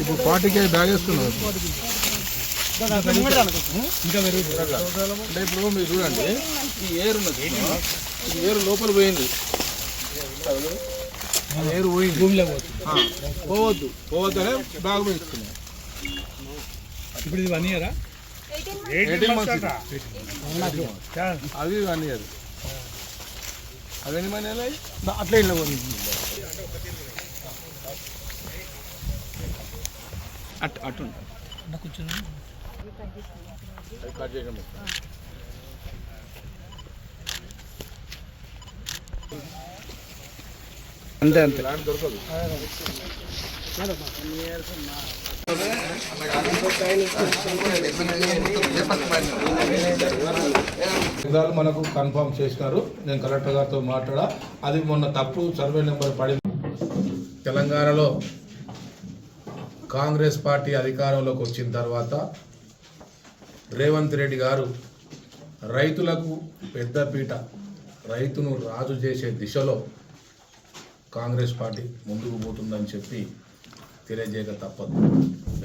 ఇప్పుడు ఫార్టీకే బ్యాగ్ వేస్తున్నారు అంటే ఇప్పుడు మీరు చూడండి ఈ ఏరు ఉన్నది. ఈ ఏరు లోపల పోయింది. ఏరు పోయింది. భూమిలో పోతుంది ఆ, పోవద్దు. పోవద్దనే బ్యాగ్ వేస్తున్నాం ఇప్పుడు ఇది వన్ ఇయరా ఎయిటీన్ మంత్స్ అవి వన్ ఇయర్ మంది నెలలు అట్లా ఇట్లా పోతుంది అటు అటు అంతే అంతే. దొరకదు విధాలు మనకు కన్ఫర్మ్ చేసినారు. నేను కలెక్టర్ గారితో మాట్లాడా. అది మొన్న తప్పు సర్వే నెంబర్ పడింది. తెలంగాణలో కాంగ్రెస్ పార్టీ అధికారంలోకి వచ్చిన తర్వాత రేవంత్ రెడ్డి గారు రైతులకు పెద్దపీట రైతును రాజు చేసే దిశలో కాంగ్రెస్ పార్టీ ముందుకు పోతుందని చెప్పి తెలియజేయక తప్పదు.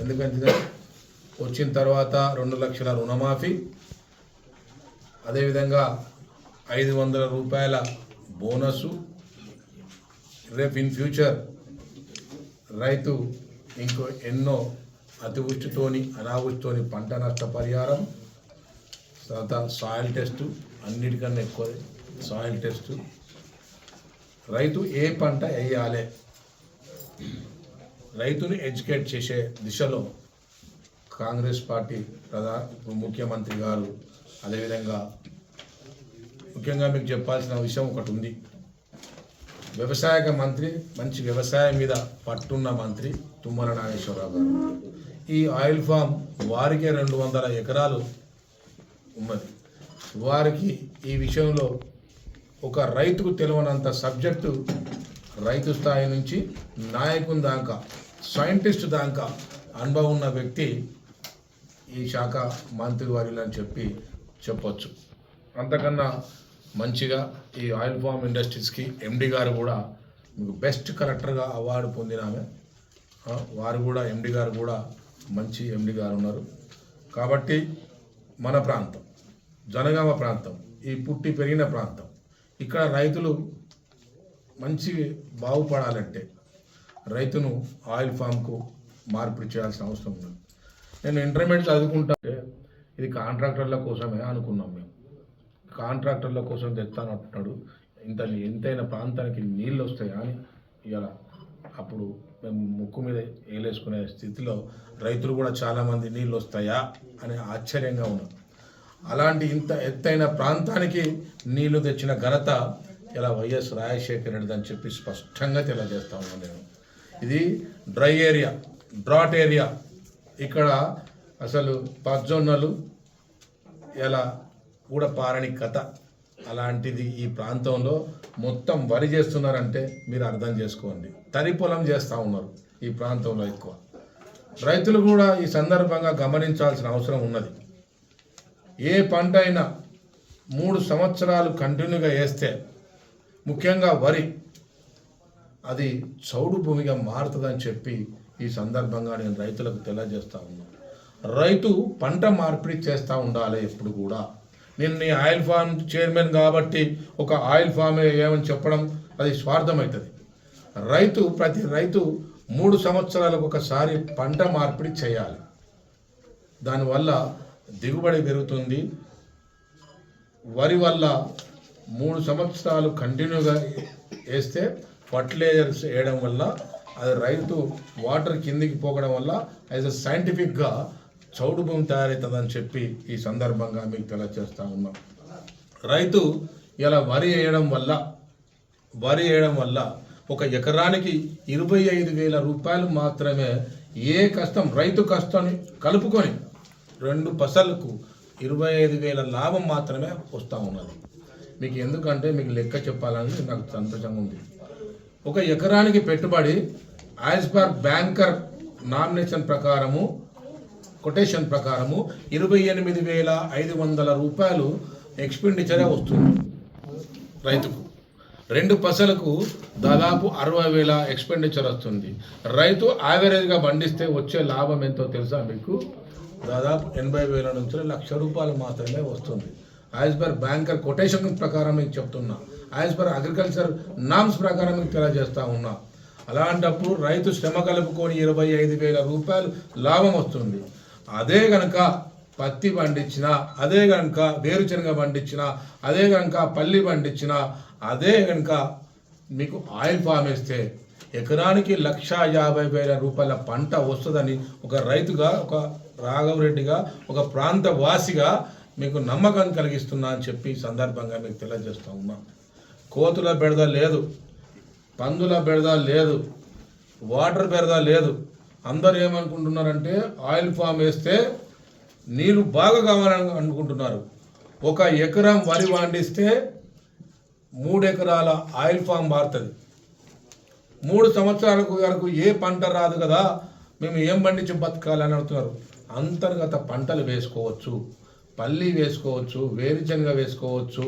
ఎందుకంటే వచ్చిన తర్వాత రెండు లక్షల రుణమాఫీ అదేవిధంగా ఐదు వందల రూపాయల బోనసు రేపు ఇన్ ఫ్యూచర్ రైతు ఇంకో ఎన్నో అతివృష్టితోని అనావృష్టితోని పంట నష్ట పరిహారం తర్వాత సాయిల్ టెస్ట్ అన్నిటికన్నా ఎక్కువ సాయిల్ టెస్ట్ రైతు ఏ పంట వేయాలి? రైతుని ఎడ్యుకేట్ చేసే దిశలో కాంగ్రెస్ పార్టీ ప్రధాన ముఖ్యమంత్రి గారు అదేవిధంగా ముఖ్యంగా మీకు చెప్పాల్సిన విషయం ఒకటి ఉంది. వ్యవసాయ మంత్రి మంచి వ్యవసాయం మీద పట్టున్న మంత్రి తుమ్మల నాగేశ్వరరావు గారు. ఈ ఆయిల్ ఫామ్ వారికే రెండు వందల ఎకరాలు ఉన్నది. వారికి ఈ విషయంలో ఒక రైతుకు తెలియనంత సబ్జెక్టు రైతు స్థాయి నుంచి నాయకుని దాకా సైంటిస్ట్ దాకా అనుభవం ఉన్న వ్యక్తి ఈ శాఖ మంత్రి వారిలు అని చెప్పి చెప్పొచ్చు. అంతకన్నా మంచిగా ఈ ఆయిల్ ఫామ్ ఇండస్ట్రీస్కి ఎండి గారు కూడా మీకు బెస్ట్ కలెక్టర్గా అవార్డు పొందిన ఆమె. వారు కూడా ఎండి గారు కూడా మంచి ఎండి గారు ఉన్నారు. కాబట్టి మన ప్రాంతం జనగామ ప్రాంతం ఈ పుట్టి పెరిగిన ప్రాంతం ఇక్కడ రైతులు మంచి బాగుపడాలంటే రైతును ఆయిల్ ఫామ్కు మార్పిడి చేయాల్సిన అవసరం ఉంది. నేను ఇంటర్మీడియట్ చదువుకుంటే ఇది కాంట్రాక్టర్ల కోసమే అనుకున్నాం మేము. కాంట్రాక్టర్ల కోసం తెస్తానంటున్నాడు ఇంత ఎంతైనా ప్రాంతానికి నీళ్ళు వస్తాయా అని ఇలా అప్పుడు మేము ముక్కు మీద ఏలేసుకునే స్థితిలో రైతులు కూడా చాలామంది నీళ్ళు వస్తాయా అని ఆశ్చర్యంగా ఉన్నారు. అలాంటి ఇంత ఎత్తైన ప్రాంతానికి నీళ్ళు తెచ్చిన ఘనత ఇలా వైఎస్ రాజశేఖర రెడ్డి అని చెప్పి స్పష్టంగా తెలియజేస్తా ఉన్నాను నేను. ఇది డ్రై ఏరియా డ్రాట్ ఏరియా. ఇక్కడ అసలు పజ్జొన్నలు ఇలా కూడా పారని కథ అలాంటిది ఈ ప్రాంతంలో మొత్తం వరి చేస్తున్నారంటే మీరు అర్థం చేసుకోండి. తరి పొలం చేస్తూ ఉన్నారు ఈ ప్రాంతంలో ఎక్కువ. రైతులు కూడా ఈ సందర్భంగా గమనించాల్సిన అవసరం ఉన్నది. ఏ పంట అయినా మూడు సంవత్సరాలు కంటిన్యూగా వేస్తే ముఖ్యంగా వరి అది చౌడు భూమిగా మారుతుందని చెప్పి ఈ సందర్భంగా నేను రైతులకు తెలియజేస్తా ఉన్నాను. రైతు పంట మార్పిడి చేస్తూ ఉండాలి ఎప్పుడు కూడా. నేను నీ ఆయిల్ ఫామ్ చైర్మన్ కాబట్టి ఒక ఆయిల్ ఫామ్ ఏమని చెప్పడం అది స్వార్థమవుతుంది రైతు ప్రతి రైతు మూడు సంవత్సరాలకు ఒకసారి పంట మార్పిడి చేయాలి. దానివల్ల దిగుబడి పెరుగుతుంది. వరి వల్ల మూడు సంవత్సరాలు కంటిన్యూగా వేస్తే ఫర్టిలైజర్స్ వేయడం వల్ల అది రైతు వాటర్ కిందికి పోకడం వల్ల యాజ్ అ సైంటిఫిక్గా చౌడు భూమి తయారవుతుందని చెప్పి ఈ సందర్భంగా మీకు తెలియజేస్తా ఉన్నాం. రైతు ఇలా వరి వేయడం వల్ల వరి వేయడం వల్ల ఒక ఎకరానికి ఇరవై ఐదు వేల రూపాయలు మాత్రమే ఏ కష్టం రైతు కష్టాన్ని కలుపుకొని రెండు పసలకు ఇరవై ఐదు వేల లాభం మాత్రమే వస్తూ ఉన్నది. మీకు ఎందుకంటే మీకు లెక్క చెప్పాలని నాకు సంతోషంగా ఉంది. ఒక ఎకరానికి పెట్టుబడి యాజ్ పర్ బ్యాంకర్ నామినేషన్ ప్రకారము కొటేషన్ ప్రకారము ఇరవై ఎనిమిది వేల ఐదు వందల రూపాయలు ఎక్స్పెండిచరే వస్తుంది రైతుకు. రెండు పసలకు దాదాపు అరవై వేల ఎక్స్పెండిచర్ వస్తుంది. రైతు యావరేజ్గా పండిస్తే వచ్చే లాభం ఎంతో తెలుసా మీకు? దాదాపు ఎనభై వేల నుంచి లక్ష రూపాయలు మాత్రమే వస్తుంది. యాజ్ పర్ బ్యాంకర్ కొటేషన్ ప్రకారం మీకు చెప్తున్నా. యాజ్ పర్ అగ్రికల్చర్ నామ్స్ ప్రకారం మీకు తెలియజేస్తా ఉన్నా. అలాంటప్పుడు రైతు శ్రమ కలుపుకొని ఇరవై ఐదు వేల రూపాయలు లాభం వస్తుంది. అదే గనక పత్తి పండించిన అదే గనక వేరుశనగ పండించిన అదే గనక పల్లి పండించిన అదే గనక మీకు ఆయిల్ ఫామ్ వేస్తే ఎకరానికి లక్ష యాభై వేల రూపాయల పంట వస్తుందని ఒక రైతుగా ఒక రాఘవరెడ్డిగా ఒక ప్రాంత వాసిగా మీకు నమ్మకం కలిగిస్తున్నా అని చెప్పి సందర్భంగా మీకు తెలియజేస్తా ఉన్నా. కోతుల బెడద లేదు పందుల బెడద లేదు వాటర్ బెడద లేదు. అందరు ఏమనుకుంటున్నారంటే ఆయిల్ ఫామ్ వేస్తే నీళ్ళు బాగా కావాలని అనుకుంటున్నారు. ఒక ఎకరం వరి పండిస్తే మూడు ఎకరాల ఆయిల్ ఫామ్ మారుతుంది. మూడు సంవత్సరాలకు వరకు ఏ పంట రాదు కదా మేము ఏం పండించి బతకాలని అడుగుతున్నారు అంతర్గత పంటలు వేసుకోవచ్చు పల్లి వేసుకోవచ్చు వేరుశనగ వేసుకోవచ్చు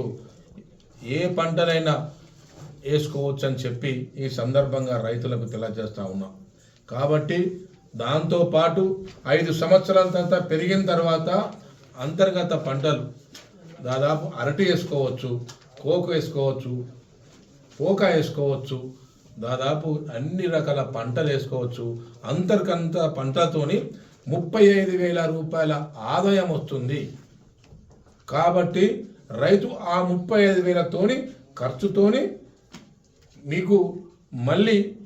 ఏ పంటనైనా వేసుకోవచ్చు అని చెప్పి ఈ సందర్భంగా రైతులకు తెలియజేస్తా ఉన్నాం. కాబట్టి దాంతోపాటు ఐదు సంవత్సరాల తర్వాత పెరిగిన తర్వాత అంతర్గత పంటలు దాదాపు అరటి వేసుకోవచ్చు కోకు వేసుకోవచ్చు పోక వేసుకోవచ్చు దాదాపు అన్ని రకాల పంటలు వేసుకోవచ్చు. అంతర్గత పంటలతోని ముప్పై ఐదు వేల రూపాయల ఆదాయం వస్తుంది. కాబట్టి రైతు ఆ ముప్పై ఐదు వేలతోని ఖర్చుతోని మీకు మళ్ళీ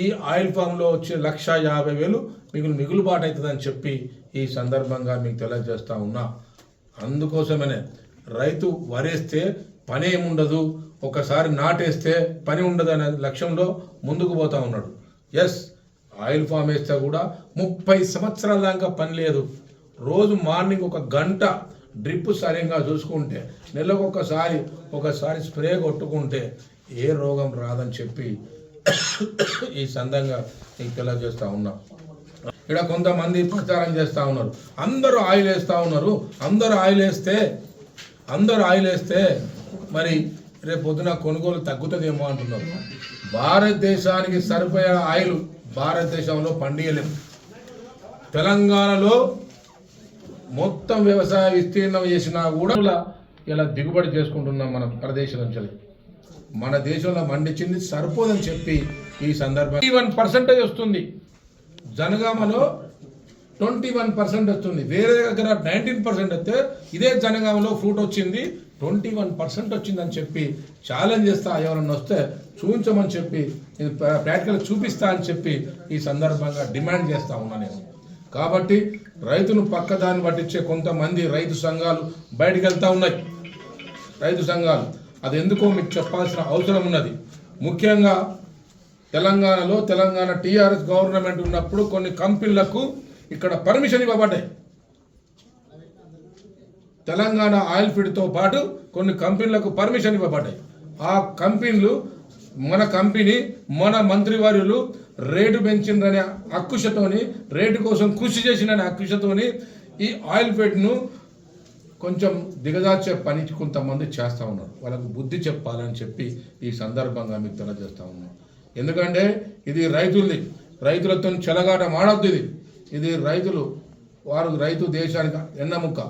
ఈ ఆయిల్ ఫామ్లో వచ్చే లక్ష యాభై వేలు మీకు మిగులుబాటు అవుతుందని చెప్పి ఈ సందర్భంగా మీకు తెలియజేస్తా ఉన్నా. అందుకోసమనే రైతు వరేస్తే పని ఏముండదు ఒకసారి నాటేస్తే పని ఉండదు అనే లక్ష్యంలో ముందుకు పోతా ఉన్నాడు. ఎస్ ఆయిల్ ఫామ్ వేస్తే కూడా ముప్పై సంవత్సరాల దాకా పని లేదు. రోజు మార్నింగ్ ఒక గంట డ్రిప్ సరిగ్గా చూసుకుంటే నెలకు ఒకసారి ఒకసారి స్ప్రే కొట్టుకుంటే ఏ రోగం రాదని చెప్పి ఈ సందంగా మీకు తెలియజేస్తా ఉన్నా. ఇక్కడ కొంతమంది ప్రచారం చేస్తూ ఉన్నారు. అందరూ ఆయిల్ వేస్తూ ఉన్నారు. అందరూ ఆయిల్ వేస్తే అందరూ ఆయిల్ వేస్తే మరి రేపు పొద్దున కొనుగోలు తగ్గుతుందేమో అంటున్నారు. భారతదేశానికి సరిపోయే ఆయిల్ భారతదేశంలో పండియలేము తెలంగాణలో మొత్తం వ్యవసాయ విస్తీర్ణం చేసినా కూడా ఇలా- దిగుబడి చేసుకుంటున్నాం మన ప్రదేశం నుంచి. మన దేశంలో మండించింది సరిపోదని చెప్పి ఈ సందర్భంగా వన్ పర్సెంటేజ్ వస్తుంది. జనగామలో ట్వంటీ వన్ పర్సెంట్ వస్తుంది. వేరే దగ్గర నైన్టీన్ పర్సెంట్ వస్తే ఇదే జనగామలో ఫ్రూట్ వచ్చింది. ట్వంటీ వన్ పర్సెంట్ వచ్చిందని చెప్పి ఛాలెంజ్ చేస్తా ఎవరన్నా వస్తే చూపించమని చెప్పి ప్రాక్టికల్ చూపిస్తా అని చెప్పి ఈ సందర్భంగా డిమాండ్ చేస్తా ఉన్నా నేను. కాబట్టి రైతును పక్కదాన్ని పట్టించే కొంతమంది రైతు సంఘాలు బయటికి వెళ్తా ఉన్నాయి. రైతు సంఘాలు. అది ఎందుకో మీకు చెప్పాల్సిన అవసరం ఉన్నది. ముఖ్యంగా తెలంగాణలో తెలంగాణ టీఆర్ఎస్ గవర్నమెంట్ ఉన్నప్పుడు కొన్ని కంపెనీలకు ఇక్కడ పర్మిషన్ ఇవ్వబడ్డాయి. తెలంగాణ ఆయిల్ ఫీడ్తో పాటు కొన్ని కంపెనీలకు పర్మిషన్ ఇవ్వబడ్డాయి. ఆ కంపెనీలు మన కంపెనీ మన మంత్రివర్యులు రేటు పెంచిందనే అక్కుషతోని రేటు కోసం కృషి చేసిందనే అక్కుషతోని ఈ ఆయిల్ ఫీడ్ను కొంచెం దిగజార్చే పని కొంతమంది చేస్తూ ఉన్నారు. వాళ్ళకు బుద్ధి చెప్పాలని చెప్పి ఈ సందర్భంగా మీకు తెలియజేస్తా ఉన్నాం. ఎందుకంటే ఇది రైతుల్ని రైతులతో చెలగాట మాడొద్దు ఇది. ఇది రైతులు వారు రైతు దేశానికి ఎన్నముక్క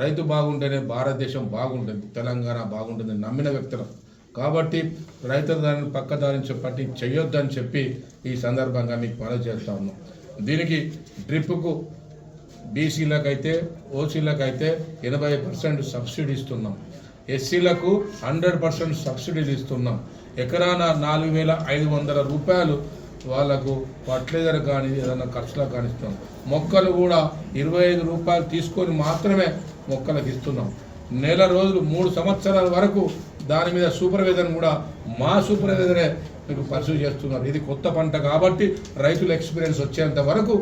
రైతు బాగుంటేనే భారతదేశం బాగుంటుంది. తెలంగాణ బాగుంటుంది నమ్మిన వ్యక్తులు. కాబట్టి రైతుల దానిని పక్క దాని పట్టి చెయ్యొద్దని చెప్పి ఈ సందర్భంగా మీకు పనులు చేస్తా ఉన్నాం. దీనికి డ్రిప్కు బీసీలకైతే ఓసీలకైతే ఎనభై పర్సెంట్ సబ్సిడీ ఇస్తున్నాం. ఎస్సీలకు హండ్రెడ్ పర్సెంట్ సబ్సిడీలు ఇస్తున్నాం. ఎకరాన నాలుగు వేల ఐదు వందల రూపాయలు వాళ్ళకు ఫర్టిలైజర్ కానీ ఏదైనా ఖర్చులకు కానీ ఇస్తున్నాం. మొక్కలు కూడా ఇరవై ఐదు రూపాయలు తీసుకొని మాత్రమే మొక్కలకు ఇస్తున్నాం. నెల రోజులు మూడు సంవత్సరాల వరకు దాని మీద సూపర్వైజర్ కూడా మా సూపర్వైజరే మీకు పర్సూ చేస్తున్నారు. ఇది కొత్త పంట కాబట్టి రైతుల ఎక్స్పీరియన్స్ వచ్చేంత వరకు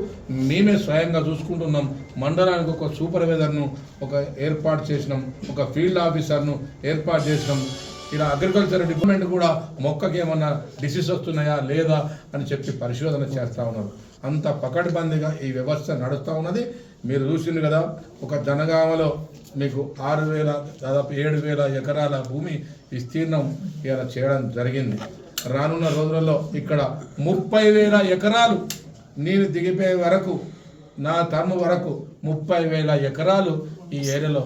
మేమే స్వయంగా చూసుకుంటున్నాం. మండలానికి ఒక సూపర్వైజర్ను ఒక ఏర్పాటు చేసినాం. ఒక ఫీల్డ్ ఆఫీసర్ను ఏర్పాటు చేసినాం. ఇలా అగ్రికల్చర్ డిపార్ట్మెంట్ కూడా మొక్కకి ఏమన్నా డిసీజ్ వస్తున్నాయా లేదా అని చెప్పి పరిశోధన చేస్తూ ఉన్నారు. అంత పకడ్బందీగా ఈ వ్యవస్థ నడుస్తూ ఉన్నది. మీరు చూసింది కదా ఒక జనగామలో మీకు ఆరు వేల దాదాపు ఏడు వేల ఎకరాల భూమి విస్తీర్ణం ఇలా చేయడం జరిగింది. రానున్న రోజులలో ఇక్కడ ముప్పై వేల ఎకరాలు నీరు దిగిపోయే వరకు నా తమ్ము వరకు ముప్పై వేల ఎకరాలు ఈ ఏరియాలో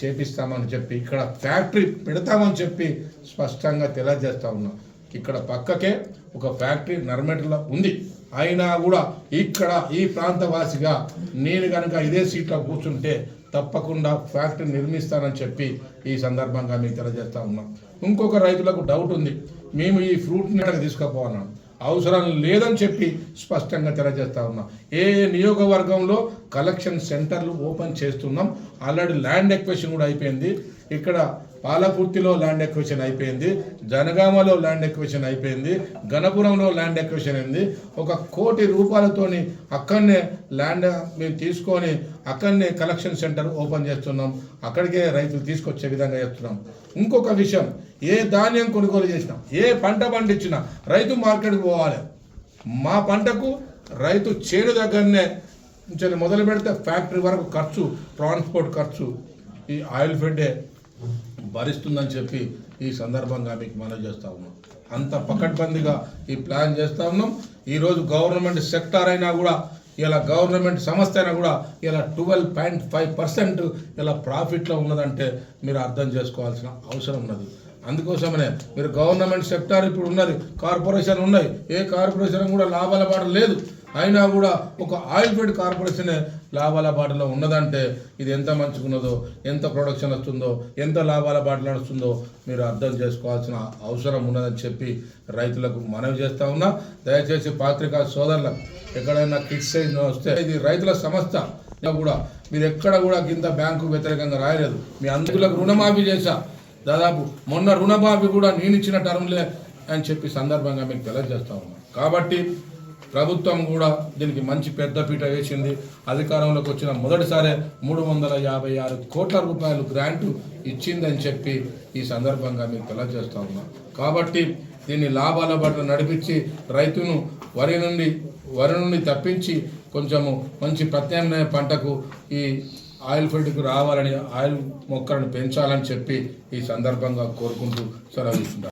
చేపిస్తామని చెప్పి ఇక్కడ ఫ్యాక్టరీ పెడతామని చెప్పి స్పష్టంగా తెలియజేస్తా ఉన్నాం. ఇక్కడ పక్కకే ఒక ఫ్యాక్టరీ నర్మెట్లో ఉంది. అయినా కూడా ఇక్కడ ఈ ప్రాంతవాసిగా నేను కనుక ఇదే సీట్లో కూర్చుంటే తప్పకుండా ఫ్యాక్టరీ నిర్మిస్తానని చెప్పి ఈ సందర్భంగా మీకు తెలియజేస్తా ఉన్నాం. ఇంకొక రైతులకు డౌట్ ఉంది. మేము ఈ ఫ్రూట్ని తీసుకుపోతున్నాం అవసరం లేదని చెప్పి స్పష్టంగా తెలియజేస్తా ఉన్నాం. ఏ నియోగవర్గంలో కలెక్షన్ సెంటర్లు ఓపెన్ చేస్తున్నాం? ఆల్రెడీ ల్యాండ్ ఎక్వేషన్ కూడా అయిపోయింది. ఇక్కడ పాలకుర్తిలో ల్యాండ్ ఎక్వేషన్ అయిపోయింది జనగామలో ల్యాండ్ ఎక్విషన్ అయిపోయింది గణపురంలో ల్యాండ్ ఎక్వేషన్ అయింది. ఒక కోటి రూపాయలతోని అక్కడనే ల్యాండ్ మేము తీసుకొని అక్కడనే కలెక్షన్ సెంటర్ ఓపెన్ చేస్తున్నాం. అక్కడికే రైతులు తీసుకొచ్చే విధంగా చేస్తున్నాం. ఇంకొక విషయం ఏ ధాన్యం కొనుగోలు చేసినా ఏ పంట పండించినా రైతు మార్కెట్కి పోవాలి. మా పంటకు రైతు చేను దగ్గరనే మొదలు పెడితే ఫ్యాక్టరీ వరకు ఖర్చు ట్రాన్స్పోర్ట్ ఖర్చు ఈ ఆయిల్ ఫెడ్డే భరిస్తుందని చెప్పి ఈ సందర్భంగా మీకు మనవి చేస్తా ఉన్నాం. అంత పకడ్బందీగా ఈ ప్లాన్ చేస్తా ఉన్నాం. ఈరోజు గవర్నమెంట్ సెక్టార్ అయినా కూడా ఇలా గవర్నమెంట్ సంస్థ అయినా కూడా ఇలా ట్వెల్వ్ పాయింట్ ఫైవ్ పర్సెంట్ ఇలా ప్రాఫిట్లో ఉన్నదంటే మీరు అర్థం చేసుకోవాల్సిన అవసరం ఉన్నది. అందుకోసమనే మీరు గవర్నమెంట్ సెక్టార్ ఇప్పుడు ఉన్నది కార్పొరేషన్ ఉన్నాయి ఏ కార్పొరేషన్ కూడా లాభాల బాట లేదు. అయినా కూడా ఒక ఆయిల్ ఫీడ్ కార్పొరేషనే లాభాల బాటలో ఉన్నదంటే ఇది ఎంత మంచుకున్నదో ఎంత ప్రొడక్షన్ వస్తుందో ఎంత లాభాల బాటలో నడుస్తుందో మీరు అర్థం చేసుకోవాల్సిన అవసరం ఉన్నదని చెప్పి రైతులకు మనవి చేస్తా ఉన్నా. దయచేసి పాత్రికా సోదరులకు ఎక్కడైనా కిట్స్ వస్తే ఇది రైతుల సంస్థ ఇలా కూడా మీరు ఎక్కడ కూడా కింద బ్యాంకు వ్యతిరేకంగా రాయలేదు. మీ అందులకు రుణమాఫీ చేశా. దాదాపు మొన్న రుణమాఫీ కూడా నేను ఇచ్చిన టర్మ్లే అని చెప్పి సందర్భంగా మీకు తెలియజేస్తా ఉన్నాను కాబట్టి ప్రభుత్వం కూడా దీనికి మంచి పెద్దపీట వేసింది. అధికారంలోకి వచ్చిన మొదటిసారే మూడు వందల యాభై ఆరు కోట్ల రూపాయలు గ్రాంటు ఇచ్చిందని చెప్పి ఈ సందర్భంగా మీకు తెలియజేస్తా ఉన్నాం. కాబట్టి దీన్ని లాభాల బట్ల నడిపించి రైతును వరి నుండి వరి నుండి తప్పించి కొంచెము మంచి ప్రత్యామ్నాయ పంటకు ఈ ఆయిల్ ఫీల్డ్కు రావాలని ఆయిల్ మొక్కలను పెంచాలని చెప్పి ఈ సందర్భంగా కోరుకుంటూ సెలవు